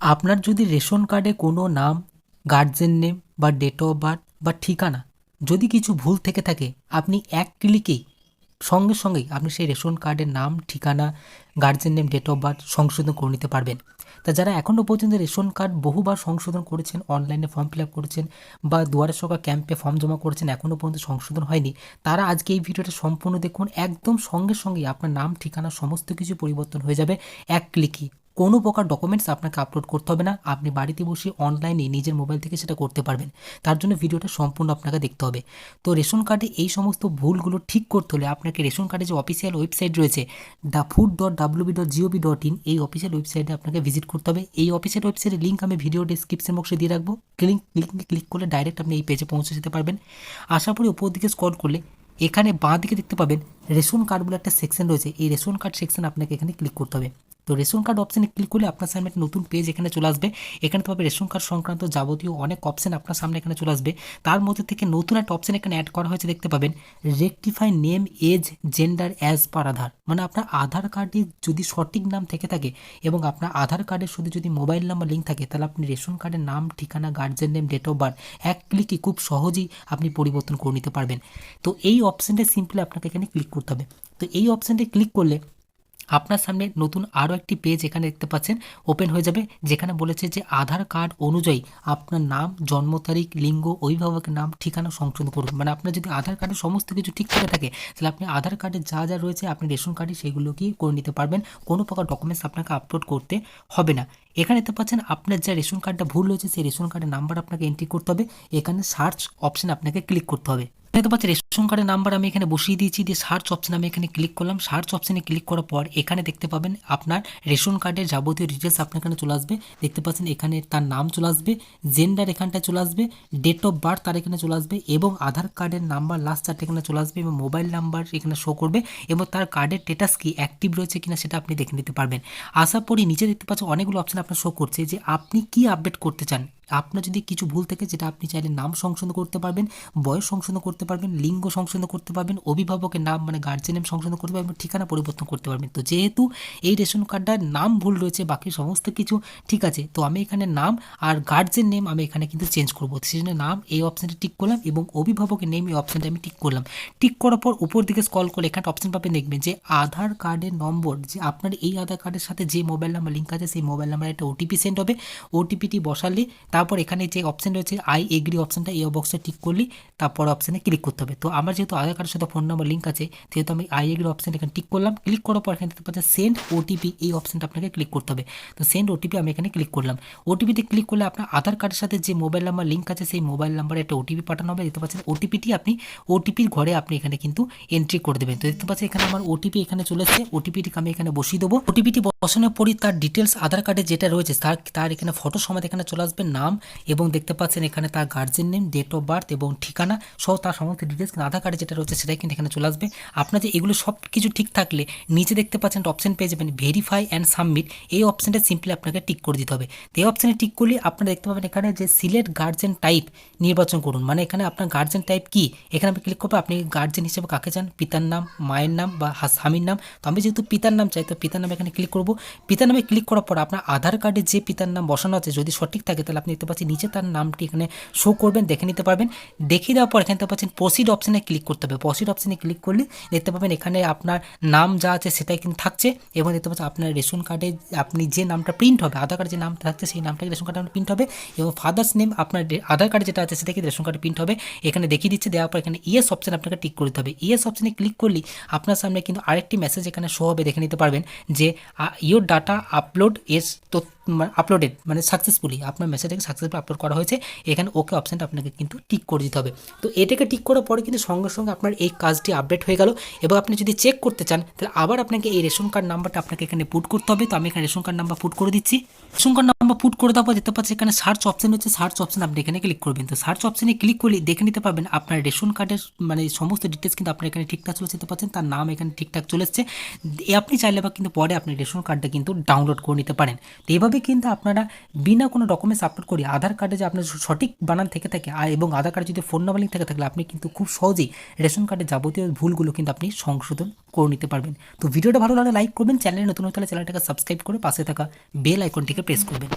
আপনার যদি রেশন কার্ডে কোনো নাম গার্জেন নেম বা ডেট অফ বার্থ বা ঠিকানা যদি কিছু ভুল থেকে থাকে, আপনি এক ক্লিকেই সঙ্গে সঙ্গেই আপনি সেই রেশন কার্ডের নাম, ঠিকানা guardian name date of birth সংশোধন করে নিতে পারবেন। তা যারা এখনও পর্যন্ত রেশন কার্ড বহুবার সংশোধন করেছেন অনলাইনে ফর্ম ফিল আপ করেছেন বা দুয়ারে সরকার ক্যাম্পে ফর্ম জমা করেছেন এখনও পর্যন্ত সংশোধন হয়নি, তারা আজকে এই ভিডিওটা সম্পূর্ণ দেখুন। একদম সঙ্গে সঙ্গেই আপনার নাম, ঠিকানা, সমস্ত কিছু পরিবর্তন হয়ে যাবে এক ক্লিকই কোনো প্রকার ডকুমেন্টস আপনাকে আপলোড করতে হবে না। আপনি বাড়িতে বসে অনলাইনে নিজের মোবাইল থেকে সেটা করতে পারবেন। তার জন্য ভিডিওটা সম্পূর্ণ আপনাকে দেখতে হবে। তো রেশন কার্ডে এই সমস্ত ভুলগুলো ঠিক করতে হলে আপনাকে রেশন কার্ডে যে অফিসিয়াল ওয়েবসাইট রয়েছে the food dot WB dot GOV dot in এই অফিসিয়াল ওয়েবসাইটে আপনাকে ভিজিট করতে হবে। এই অফিসিয়াল ওয়েবসাইটের লিঙ্ক আমি ভিডিও ডিসক্রিপশন বক্সে দিয়ে রাখব। ক্লিক লিঙ্কে ক্লিক করলে ডাইরেক্ট আপনি এই পেজে পৌঁছে যেতে পারবেন। আশা করি উপর দিকে স্কল করলে এখানে বাঁ দিকে দেখতে পাবেন রেশন কার্ড বলে একটা সেকশন রয়েছে। এই রেশন কার্ড সেকশন আপনাকে এখানে ক্লিক করতে হবে। তো রেশন কার্ড অপশানে ক্লিক করলে আপনার সামনে একটা নতুন পেজ এখানে চলে আসবে। এখানে তো পাবে রেশন কার্ড সংক্রান্ত যাবতীয় অনেক অপশান আপনার সামনে এখানে চলে আসবে। তার মধ্যে থেকে নতুন একটা অপশান এখানে অ্যাড করা হয়েছে, দেখতে পাবেন। Rectify name age gender as per Aadhaar মানে আপনার আধার কার্ডে যদি সঠিক নাম থেকে থাকে এবং আপনার আধার কার্ডের শুধু যদি মোবাইল নাম্বার লিঙ্ক থাকে, তাহলে আপনি রেশন কার্ডের নাম, ঠিকানা guardian name date of birth এক ক্লিকই খুব সহজেই আপনি পরিবর্তন করে নিতে পারবেন। তো এই অপশানটা সিম্পলি আপনাকে এখানে ক্লিক করতে হবে। তো এই অপশানটি ক্লিক করলে আপনার সামনে নতুন আরও একটি পেজ এখানে দেখতে পাচ্ছেন। ওপেন হয়ে যাবে, যেখানে বলেছে যে আধার কার্ড অনুযায়ী আপনার নাম, জন্ম তারিখ, লিঙ্গ, অভিভাবকের নাম, ঠিকানা সংশোধন করুন। মানে আপনার যদি আধার কার্ডে সমস্ত কিছু ঠিক করে থাকে, তাহলে আপনি আধার কার্ডে যা যা রয়েছে, আপনি রেশন কার্ডে সেগুলোকেই করে নিতে পারবেন। কোনো প্রকার ডকুমেন্টস আপনাকে আপলোড করতে হবে না। এখানে দেখতে পাচ্ছেন, আপনার যে রেশন কার্ডটা ভুল হয়েছে, সেই রেশন কার্ডের নাম্বার আপনাকে এন্ট্রি করতে হবে। এখানে সার্চ অপশন আপনাকে ক্লিক করতে হবে। দেখতে পাচ্ছি রেশন কার্ডের নাম্বার আমি এখানে বসিয়ে দিয়েছি, দিয়ে সার্চ অপশানে আমি এখানে ক্লিক করলাম। সার্চ অপশানে ক্লিক করার পর এখানে দেখতে পাবেন আপনার রেশন কার্ডের যাবতীয় ডিটেলস আপনার এখানে চলে আসবে। দেখতে পাচ্ছেন, এখানে তার নাম চলে আসবে জেন্ডার এখানটায় চলে আসবে ডেট অফ বার্থ তার এখানে চলে আসবে এবং আধার কার্ডের নাম্বার লাস্ট চারটে এখানে চলে আসবে এবং মোবাইল নাম্বার এখানে শো করবে এবং তার কার্ডের স্টেটাস কি অ্যাক্টিভ রয়েছে কিনা সেটা আপনি দেখে নিতে পারবেন। আশা করি নিচে দেখতে পাচ্ছেন, অনেকগুলো অপশান আপনার শো করছে যে আপনি কি আপডেট করতে চান। আপনার যদি কিছু ভুল থাকে যেটা আপনি চাইলে নাম সংশোধন করতে পারবেন, বয়স সংশোধন করতে পারবেন, লিঙ্গ সংশোধন করতে পারবেন, অভিভাবকের নাম মানে গার্জেন নেম সংশোধন করতে পারবেন, ঠিকানা পরিবর্তন করতে পারবেন। তো যেহেতু এই রেশন কার্ডটার নাম ভুল রয়েছে, বাকি সমস্ত কিছু ঠিক আছে, তো আমি এখানে নাম আর গার্জেন নেম আমি এখানে কিন্তু চেঞ্জ করব। সেই জন্য নাম এই অপশানটা টিক করলাম এবং অভিভাবকের নেম এই অপশানটা আমি টিক করলাম। টিক করার পর উপর দিকে স্কল করে এখানে অপশান পাবেন দেখবেন যে আধার কার্ডের নম্বর, যে আপনার এই আধার কার্ডের সাথে যে মোবাইল নাম্বার লিঙ্ক আছে, সেই মোবাইল নাম্বারে একটা ওটিপি সেন্ড হবে। ওটিপিটি বসালে তারপর এখানে যে অপশান রয়েছে আই এগ্রি অপশানটা এই বক্সে টিক করলি, তারপর অপশানে ক্লিক করতে হবে। তো আমার যেহেতু আধার কার্ডের সাথে ফোন নাম্বার লিঙ্ক আছে যেহেতু আমি আই এগ্রি অপশান এখানে টিক করলাম। ক্লিক করার পর এখানে দেখতে সেন্ড ওটিপি এই অপশানটা আপনাকে ক্লিক করতে হবে। তো সেন্ড ওটিপি আমি এখানে ক্লিক করলাম। ওটিপিতে ক্লিক করলে আপনার আধার কার্ডের সাথে যে মোবাইল নাম্বার লিঙ্ক আছে, সেই মোবাইল নাম্বারে একটা ওটিপি পাঠানো হবে। দেখতে পাচ্ছেন ওটিপিটি আপনি ওটিপির ঘরে আপনি এখানে কিন্তু এন্ট্রি করে দেবেন। তো দেখতে পাচ্ছেন এখানে আমার ওটিপি এখানে চলে এসেছে। ওটিপিটিকে আমি এখানে বসিয়ে দেবো। ওটিপিটি বসানোর পরই তার ডিটেলস আধার কার্ডে যেটা রয়েছে, তার তার এখানে ফটো সময় এখানে চলে আসবে। নাম এবং দেখতে পাচ্ছেন এখানে তার guardian name date of birth এবং ঠিকানা সহ তার সমস্ত ডিটেলস কিন্তু আধার কার্ডে যেটা রয়েছে সেটাই কিন্তু এখানে চলে আসবে। আপনার যে এগুলো সব কিছু ঠিক থাকলে নিচে দেখতে পাচ্ছেন অপশন পেয়ে যাবেন ভেরিফাই অ্যান্ড সাবমিট এই অপশানটা সিম্পলি আপনাকে টিক করে দিতে হবে। তো এই অপশানে টিক করলে আপনারা দেখতে পাবেন এখানে যে সিলেক্ট গার্জেন টাইপ নির্বাচন করুন। মানে এখানে আপনার গার্জেন টাইপ কি? এখানে আপনি ক্লিক করব আপনি গার্জেন হিসেবে কাকে চান? পিতার নাম, মায়ের নাম বা স্বামীর নাম। তো আমি যেহেতু পিতার নাম চাই, তো পিতার নামে এখানে ক্লিক করব। পিতার নামে ক্লিক করার পর আপনার আধার কার্ডে যে পিতার নাম বসানো আছে, যদি সঠিক থাকে, তাহলে আপনি দেখতে পাচ্ছেন নিচে তার নামটি এখানে শো করবেন, দেখে নিতে পারবেন। দেখিয়ে দেওয়ার পর এখানে দেখতে পাচ্ছেন প্রসিড অপশানে ক্লিক করতে হবে। প্রসিড অপশানে ক্লিক করলে দেখতে পাবেন এখানে আপনার নাম যা আছে সেটাই কিন্তু থাকছে এবং দেখতে পাচ্ছেন আপনার রেশন কার্ডে আপনি যে নামটা প্রিন্ট হবে, আধার কার্ডে যে নামটা থাকছে সেই নামটা রেশন কার্ডে প্রিন্ট হবে এবং ফাদার্স নেম আপনার আধার কার্ডে যেটা আছে সেটা কিন্তু রেশন কার্ডে প্রিন্ট হবে। এখানে দেখিয়ে দিচ্ছে, দেওয়ার পর এখানে ইয়েস অপশান আপনাকে টিক করতে হবে। ইয়েস অপশানে ক্লিক করলে আপনার সামনে কিন্তু আরেকটি মেসেজ এখানে শো হবে, দেখে নিতে পারবেন যে ইয়োর ডাটা আপলোড এস তো আপলোডেড মানে সাকসেসফুলি আপনার মেসেজটাকে সাকসেসফুলি আপলোড করা হয়েছে, এখানে ওকে অপশানটা আপনাকে কিন্তু টিক করে দিতে হবে। তো এটাকে টিক করার পরে কিন্তু সঙ্গে সঙ্গে আপনার এই কাজটি আপডেট হয়ে গেল। এবং আপনি যদি চেক করতে চান, তাহলে আবার আপনাকে এই রেশন কার্ড নাম্বারটা আপনাকে এখানে পুট করতে হবে। তো আমি এখানে রেশন কার্ড নাম্বার পুট করে দিচ্ছি। রেশন কার্ড নাম্বার পুট করে দেওয়ার পর দেখতে পাচ্ছি এখানে সার্চ অপশন হচ্ছে সার্চ অপশন আপনি এখানে ক্লিক করবেন। তো সার্চ অপশনে ক্লিক করলে দেখে নিতে পারবেন আপনার রেশন কার্ডের মানে সমস্ত ডিটেলস কিন্তু আপনার এখানে ঠিকঠাক চলে যেতে পারছেন তার নাম এখানে ঠিকঠাক চলে এসছে। আপনি চাইলে বা কিন্তু পরে আপনি রেশন কার্ডটা কিন্তু ডাউনলোড করে নিতে পারেন। তো এইভাবে কিন্তু আপনারা বিনা কোনো ডকুমেন্টস আপলোড করি। আধার কার্ডে যে আপনার সঠিক বানান থেকে থাকে আর এবং আধার কার্ডে যদি ফোন নাম্বার লিঙ্ক থেকে থাকলে আপনি কিন্তু খুব সহজেই রেশন কার্ডের যাবতীয় ভুলগুলো কিন্তু আপনি সংশোধন করে নিতে পারবেন। তো ভিডিওটা ভালো লাগলে লাইক করবেন চ্যানেলে নতুন হলে চ্যানেলটাকে সাবস্ক্রাইব করে পাশে থাকা বেল আইকনটিকে প্রেস করবেন।